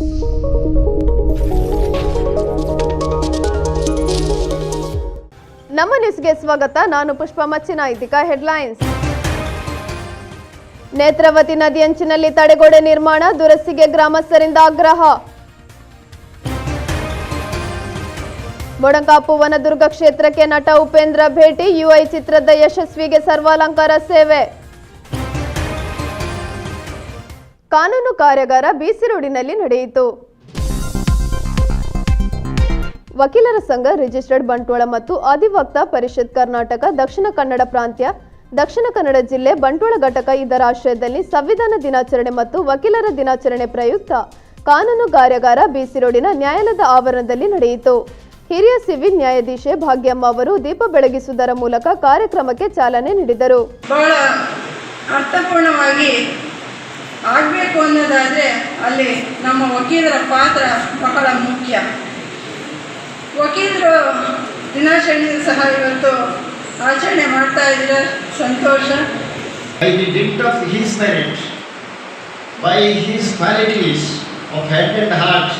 ನಮ್ಮ ನ್ಯೂಸ್ಗೆ ಸ್ವಾಗತ. ನಾನು ಪುಷ್ಪ ಮಚ್ಚಿನ, ಇದೀಗ ಹೆಡ್ಲೈನ್ಸ್. ನೇತ್ರಾವತಿ ನದಿಯಂಚಿನಲ್ಲಿ ತಡೆಗೋಡೆ ನಿರ್ಮಾಣ, ದುರಸ್ತಿಗೆ ಗ್ರಾಮಸ್ಥರಿಂದ ಆಗ್ರಹ. ಮೊಡಕಾಪು ವನದುರ್ಗ ಕ್ಷೇತ್ರಕ್ಕೆ ನಟ ಉಪೇಂದ್ರ ಭೇಟಿ, ಯುಐ ಚಿತ್ರದ ಯಶಸ್ವಿಗೆ ಸರ್ವಾಲಂಕಾರ ಸೇವೆ. ಕಾನೂನು ಕಾರ್ಯಾಗಾರ ಬಿಸಿ ರೋಡಿನಲ್ಲಿ ನಡೆಯಿತು. ವಕೀಲರ ಸಂಘ, ರಿಜಿಸ್ಟರ್ಡ್ ಬಂಟ್ವಾಳ ಮತ್ತು ಅಧಿವಕ್ತ ಪರಿಷತ್ ಕರ್ನಾಟಕ, ದಕ್ಷಿಣ ಕನ್ನಡ ಪ್ರಾಂತ್ಯ, ದಕ್ಷಿಣ ಕನ್ನಡ ಜಿಲ್ಲೆ ಬಂಟ್ವಾಳ ಘಟಕ ಇದರ ಆಶ್ರಯದಲ್ಲಿ ಸಂವಿಧಾನ ದಿನಾಚರಣೆ ಮತ್ತು ವಕೀಲರ ದಿನಾಚರಣೆ ಪ್ರಯುಕ್ತ ಕಾನೂನು ಕಾರ್ಯಾಗಾರ ಬಿಸಿ ರೋಡಿನ ನ್ಯಾಯಾಲಯದ ಆವರಣದಲ್ಲಿ ನಡೆಯಿತು. ಹಿರಿಯ ಸಿವಿಲ್ ನ್ಯಾಯಾಧೀಶೆ ಭಾಗ್ಯಮ್ಮ ಅವರು ದೀಪ ಬೆಳಗಿಸುವುದರ ಮೂಲಕ ಕಾರ್ಯಕ್ರಮಕ್ಕೆ ಚಾಲನೆ ನೀಡಿದರು. ಬಹಳ ಅರ್ಥಪೂರ್ಣವಾಗಿ ಆಗಬೇಕು ಅನ್ನೋದಾದರೆ ಅಲ್ಲಿ ನಮ್ಮ ವಕೀಲರ ಪಾತ್ರ ಬಹಳ ಮುಖ್ಯ. ವಕೀಲರು ದಿನಾಚರಣೆಯಲ್ಲಿ ಸಹ ಇವತ್ತು ಆಚರಣೆ ಮಾಡ್ತಾ ಸಂತೋಷ. I the ಡಿಟ್ of his merit by his qualities of head and heart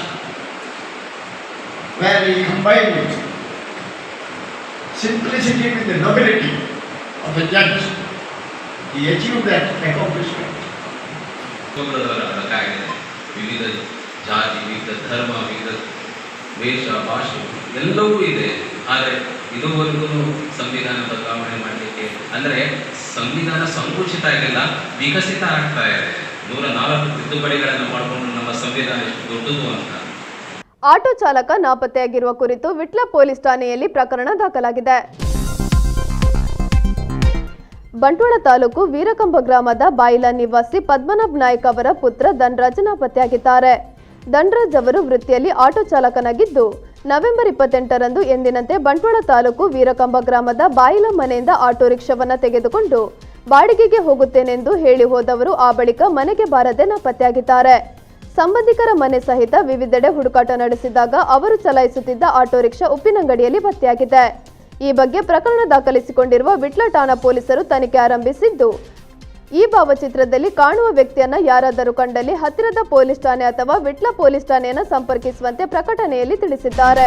where he combine with simplicity with the nobility of the judge he achieve that accomplishment ರಕಾಗಿದೆ ವಿವಿಧ ಜಾತಿ, ವಿವಿಧ ಧರ್ಮ, ವಿವಿಧ ವೇಷ, ಭಾಷೆ, ಎಲ್ಲವೂ ಇದೆ. ಆದರೆ ಇದುವರೆಗೂ ಸಂವಿಧಾನ ಬದಲಾವಣೆ ಮಾಡಲಿಕ್ಕೆ ಅಂದರೆ ಸಂವಿಧಾನ ಸಂಕುಚಿತ ಆಗಿಲ್ಲ, ವಿಕಸಿತ ಆಗ್ತಾ ಇದೆ. ನೂರ ನಾಲ್ಕು ತಿದ್ದುಪಡಿಗಳನ್ನು ಮಾಡಿಕೊಂಡು ನಮ್ಮ ಸಂವಿಧಾನ ಎಷ್ಟು ದೊಡ್ಡದು ಅಂತ. ಆಟೋ ಚಾಲಕ ನಾಪತ್ತೆಯಾಗಿರುವ ಕುರಿತು ವಿಟ್ಲ ಪೊಲೀಸ್ ಠಾಣೆಯಲ್ಲಿ ಪ್ರಕರಣ ದಾಖಲಾಗಿದೆ. ಬಂಟ್ವಾಳ ತಾಲೂಕು ವೀರಕಂಬ ಗ್ರಾಮದ ಬಾಯಿಲ ನಿವಾಸಿ ಪದ್ಮನಾಭ್ ನಾಯ್ಕ್ ಅವರ ಪುತ್ರ ಧನ್ರಾಜನ ಪತ್ತೆಯಾಗಿದ್ದಾರೆ ಧನ್ರಾಜ್ ಅವರು ವೃತ್ತಿಯಲ್ಲಿ ಆಟೋ ಚಾಲಕನಾಗಿದ್ದು, ನವೆಂಬರ್ ಇಪ್ಪತ್ತೆಂಟರಂದು ಎಂದಿನಂತೆ ಬಂಟ್ವಾಳ ತಾಲೂಕು ವೀರಕಂಬ ಗ್ರಾಮದ ಬಾಯಿಲ ಮನೆಯಿಂದ ಆಟೋ ರಿಕ್ಷಾವನ್ನು ತೆಗೆದುಕೊಂಡು ಬಾಡಿಗೆಗೆ ಹೋಗುತ್ತೇನೆಂದು ಹೇಳಿ ಹೋದವರು ಆ ಬಳಿಕ ಮನೆಗೆ ಬಾರದೆ ನಾಪತ್ತೆಯಾಗಿದ್ದಾರೆ. ಸಂಬಂಧಿಕರ ಮನೆ ಸಹಿತ ವಿವಿಧೆಡೆ ಹುಡುಕಾಟ ನಡೆಸಿದಾಗ ಅವರು ಚಲಾಯಿಸುತ್ತಿದ್ದ ಆಟೋ ರಿಕ್ಷಾ ಉಪ್ಪಿನಂಗಡಿಯಲ್ಲಿ ಪತ್ತೆಯಾಗಿದೆ. ಈ ಬಗ್ಗೆ ಪ್ರಕರಣ ದಾಖಲಿಸಿಕೊಂಡಿರುವ ವಿಟ್ಲ ಠಾಣಾ ಪೊಲೀಸರು ತನಿಖೆ ಆರಂಭಿಸಿದ್ದು. ಈ ಭಾವಚಿತ್ರದಲ್ಲಿ ಕಾಣುವ ವ್ಯಕ್ತಿಯನ್ನ ಯಾರಾದರೂ ಕಂಡಲ್ಲಿ ಹತ್ತಿರದ ಪೊಲೀಸ್ ಠಾಣೆ ಅಥವಾ ವಿಟ್ಲ ಪೊಲೀಸ್ ಠಾಣೆಯನ್ನು ಸಂಪರ್ಕಿಸುವಂತೆ ಪ್ರಕಟಣೆಯಲ್ಲಿ ತಿಳಿಸಿದ್ದಾರೆ.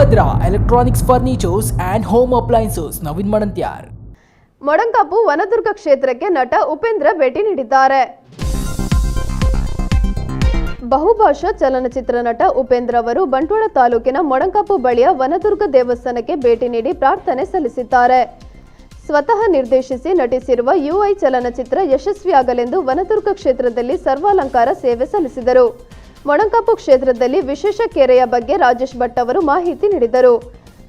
Bhadra electronics furnitures and home appliances Naveen Madantyar. Modankapu Vanadurga ಕ್ಷೇತ್ರಕ್ಕೆ ನಟ ಉಪೇಂದ್ರ ಭೇಟಿ ನೀಡಿದ್ದಾರೆ. ಬಹುಭಾಷಾ ಚಲನಚಿತ್ರ ನಟ ಉಪೇಂದ್ರ ಅವರು ಬಂಟ್ವಾಳ ತಾಲೂಕಿನ ಮೊಡಂಕಾಪು ಬಳಿಯ ವನದುರ್ಗ ದೇವಸ್ಥಾನಕ್ಕೆ ಭೇಟಿ ನೀಡಿ ಪ್ರಾರ್ಥನೆ ಸಲ್ಲಿಸಿದ್ದಾರೆ. ಸ್ವತಃ ನಿರ್ದೇಶಿಸಿ ನಟಿಸಿರುವ ಯುಐ ಚಲನಚಿತ್ರ ಯಶಸ್ವಿಯಾಗಲೆಂದು ವನದುರ್ಗ ಕ್ಷೇತ್ರದಲ್ಲಿ ಸರ್ವಾಲಂಕಾರ ಸೇವೆ ಸಲ್ಲಿಸಿದರು. ಮೊಣಕಾಪು ಕ್ಷೇತ್ರದಲ್ಲಿ ವಿಶೇಷ ಕೆರೆಯ ಬಗ್ಗೆ ರಾಜೇಶ್ ಭಟ್ ಅವರು ಮಾಹಿತಿ ನೀಡಿದರು.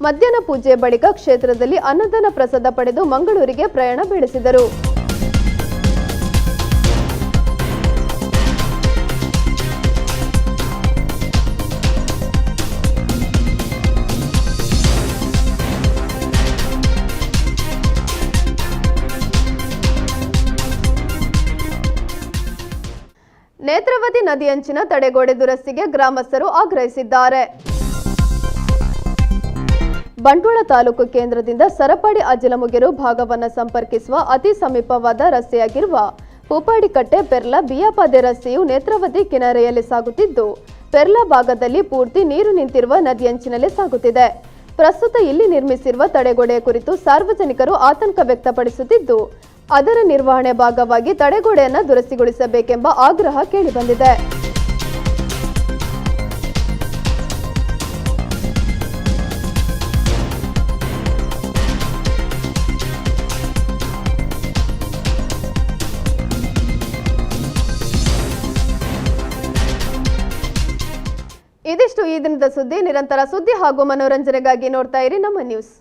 ಮಧ್ಯಾಹ್ನ ಪೂಜೆ ಬಳಿಕ ಕ್ಷೇತ್ರದಲ್ಲಿ ಅನ್ನದಾನ ಪ್ರಸಾದ ಪಡೆದು ಮಂಗಳೂರಿಗೆ ಪ್ರಯಾಣ ಬೆಳೆಸಿದರು. ನೇತ್ರಾವತಿ ನದಿಯಂಚಿನ ತಡೆಗೋಡೆ ದುರಸ್ತಿಗೆ ಗ್ರಾಮಸ್ಥರು ಆಗ್ರಹಿಸಿದ್ದಾರೆ. ಬಂಟ್ವಾಳ ತಾಲೂಕು ಕೇಂದ್ರದಿಂದ ಸರಪಾಡಿ ಅಜಲಮುಗಿರು ಭಾಗವನ್ನು ಸಂಪರ್ಕಿಸುವ ಅತಿ ಸಮೀಪವಾದ ರಸ್ತೆಯಾಗಿರುವ ಪೂಪಾಡಿಕಟ್ಟೆ ಪೆರ್ಲ ಬಿಯಪಾದೆ ರಸ್ತೆಯು ನೇತ್ರಾವತಿ ಕಿನಾರೆಯಲ್ಲಿ ಸಾಗುತ್ತಿದ್ದು, ಪೆರ್ಲ ಭಾಗದಲ್ಲಿ ಪೂರ್ತಿ ನೀರು ನಿಂತಿರುವ ನದಿಯಂಚಿನಲ್ಲಿ ಸಾಗುತ್ತಿದೆ. ಪ್ರಸ್ತುತ ಇಲ್ಲಿ ನಿರ್ಮಿಸಿರುವ ತಡೆಗೋಡೆಯ ಕುರಿತು ಸಾರ್ವಜನಿಕರು ಆತಂಕ ವ್ಯಕ್ತಪಡಿಸುತ್ತಿದ್ದು ಅದರ ನಿರ್ವಹಣೆ ಭಾಗವಾಗಿ ತಡೆಗೋಡೆಯನ್ನು ದುರಸ್ತಿಗೊಳಿಸಬೇಕೆಂಬ ಆಗ್ರಹ ಕೇಳಿಬಂದಿದೆ. ಇದಿಷ್ಟು ಈ ದಿನದ ಸುದ್ದಿ. ನಿರಂತರ ಸುದ್ದಿ ಹಾಗೂ ಮನೋರಂಜನೆಗಾಗಿ ನೋಡ್ತಾ ಇರಿ ನಮ್ಮ ನ್ಯೂಸ್.